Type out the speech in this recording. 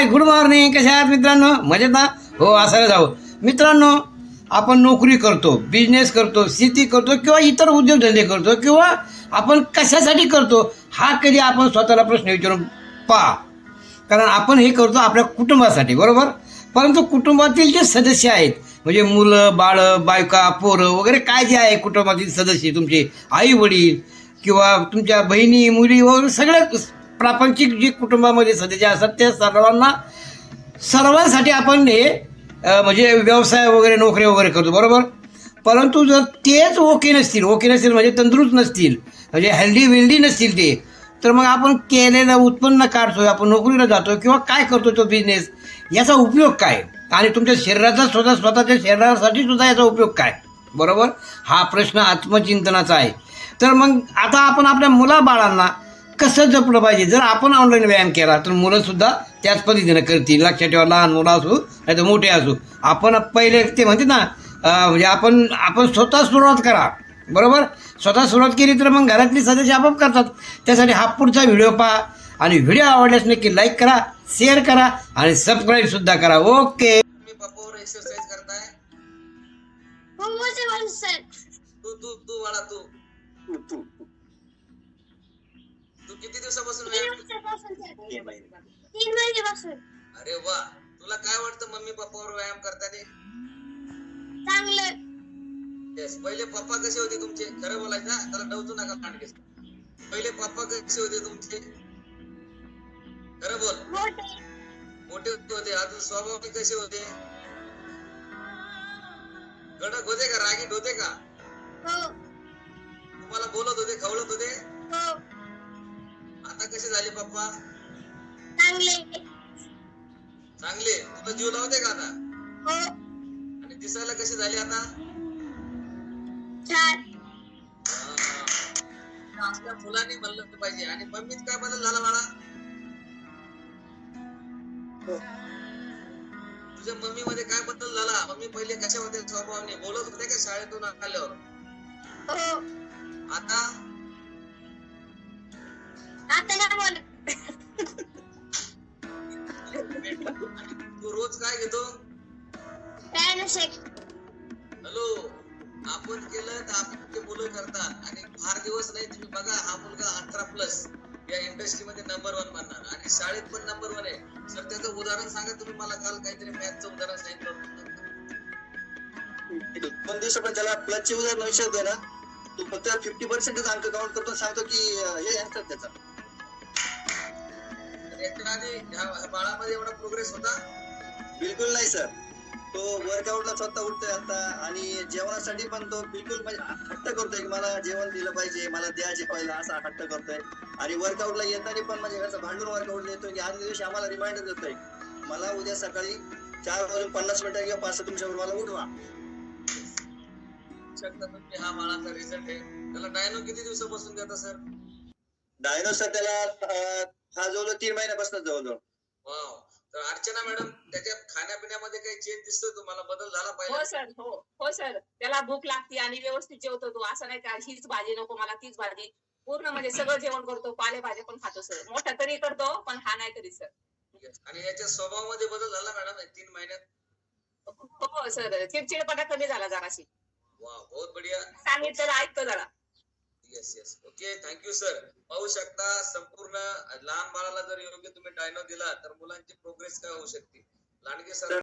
Hi good morning कशा आहात मित्रांनो? मजेत ना? हो असायला जावं. मित्रांनो आपण नोकरी करतो बिझनेस करतो शेती करतो किंवा इतर उद्योगधंदे करतो किंवा आपण कशासाठी करतो हा कधी आपण स्वतःला प्रश्न विचारून पहा. कारण आपण हे करतो आपल्या कुटुंबासाठी बरोबर? परंतु कुटुंबातील जे सदस्य आहेत म्हणजे मुलं बाळं बायका पोरं वगैरे काय जे आहे कुटुंबातील सदस्य तुमचे आई वडील किंवा तुमच्या बहिणी मुली वगैरे सगळ्या प्रापंचिक जी कुटुंबामध्ये सदस्य असतात त्या सर्वांना सर्वांसाठी आपण हे म्हणजे व्यवसाय वगैरे नोकरी वगैरे करतो बरोबर? परंतु जर तेच ओके नसतील ओके नसतील म्हणजे तंदुरुस्त नसतील म्हणजे हेल्दी विल्डी नसतील ते तर मग आपण केलेलं उत्पन्न काढतोय आपण नोकरीला जातो किंवा काय करतो तो बिझनेस याचा उपयोग काय? आणि तुमच्या शरीराचा स्वतः स्वतःच्या शरीरासाठी सुद्धा याचा उपयोग काय? बरोबर? हा प्रश्न आत्मचिंतनाचा आहे. तर मग आता आपण आपल्या मुलाबाळांना कसं जपलं पाहिजे? जर आपण ऑनलाईन व्यायाम केला तर मुलंसुद्धा त्याच पद्धतीनं करतील. लक्षात ठेवा लहान मुलं असू नाही तर मोठे असू. आपण पहिले ते म्हणते ना म्हणजे आपण आपण स्वतः सुरुवात करा. बरोबर? स्वतः सुरुवात केली तर मग घरातली सदस्य आपोआप करतात. त्यासाठी हा पुढचा व्हिडिओ पहा. आणि व्हिडिओ आवडल्यास नक्की लाईक करा शेअर करा आणि सबस्क्राईबसुद्धा करा. ओके एक्सरसाइज करताय. तू. तू तू. किती दिवसापासून तीन व्यायाम महिन्यापासून. अरे वा. तुला काय वाटतं मम्मी पप्पावर व्यायाम करताना? चांगलं. येस पहिले पप्पा कसे होते तुमचे? खरं बोलायचं? त्याला डवचू नका मांडकेस पहिले पप्पा कसे होते तुमचे? खरं बोल. मोठे. होते. अजून स्वभावाने कसे होते? कडक होते का? रागीट होते का? हो. तुम्हाला बोलत होते खवळत होते? हो. आता कसे झाले पप्पा? चांगले. चांगले? तुला जीव लावते का आता? हो. आणि दिसायला कसे झाले आता? छान. हा. आपल्या मुलांनी म्हणलं पाहिजे. आणि मम्मीत काय बदल झाला बाळा? तुझ्या मम्मी मध्ये काय बदल झाला? मम्मी पहिले कशा होते स्वभावाने? बोलत होते का शाळेतून आल्यावर? हो. आता? आता नाही बोल? तू रोज काय घेतो? पॅन शेक. हॅलो आपण केलं तर आपली मुलं करतात. आणि फार दिवस नाही तुम्ही बघा हा मुलगा अठरा प्लस या इंडस्ट्री मध्ये नंबर वन बनणार. आणि शाळेत पण नंबर वन आहे. सर त्याचं उदाहरण सांगा तुम्ही मला काल काहीतरी मॅथचं उदाहरण सांगितलं. दोन दिवसापर्यंत त्याला प्लसचे उदाहरण विषय होते ना. तू फक्त फिफ्टी पर्सेंटच अंक काउंट करतो सांगतो की हे answer त्याचा. याच्या आधी बाळामध्ये एवढा प्रोग्रेस होता? बिलकुल नाही सर. तो वर्कआउटला स्वतः उठतोय आता आणि जेवणासाठी पण तो बिलकुल म्हणजे हट्ट करतोय की मला जेवण दिलं पाहिजे मला द्या जेवायला असा हट्ट करतोय. आणि वर्कआउटला येताना पण म्हणजे असं भांडून वर्कआउट येतोय की आदल्या दिवशी आम्हाला रिमाइंडर देतोय. मला उद्या सकाळी चार वाजून पन्नास मिनिटं किंवा पाच तुमच्यावर मला उठवा. शकता तुम्ही हा बाळाचा रिझल्ट आहे. त्याला डायनो किती दिवसापासून देता सर? डायनो सर त्याला हा जवळजवळ तीन महिन्यापासून जवळजवळ. वाव. तर अर्चना मॅडम त्याच्या खाण्यापिण्यामध्ये काही चेंज दिसतोय तुम्हाला? बदल झाला हो पाहिजे सर हो हो सर. त्याला भूक लागते आणि व्यवस्थित जेवतो तो. असं नाही का हीच भाजी नको मला तीच भाजी. पूर्ण म्हणजे सगळं जेवण करतो पालेभाज्या पण खातो सर. मोठा तरी करतो पण हा नाही करीत सर. आणि याच्या स्वभावामध्ये बदल झाला मॅडम तीन महिन्यात? हो सर. चिडचिडपणा कमी झाला जराशी. वा बहुत बढिया. सांगितलं ऐकतो जरा. Yes yes okay thank you sir पाहू शकता संपूर्ण लहान बाळाला जर योग्य तुम्ही डायनो दिला तर मुलांची प्रोग्रेस काय होऊ शकते? लांडगे सर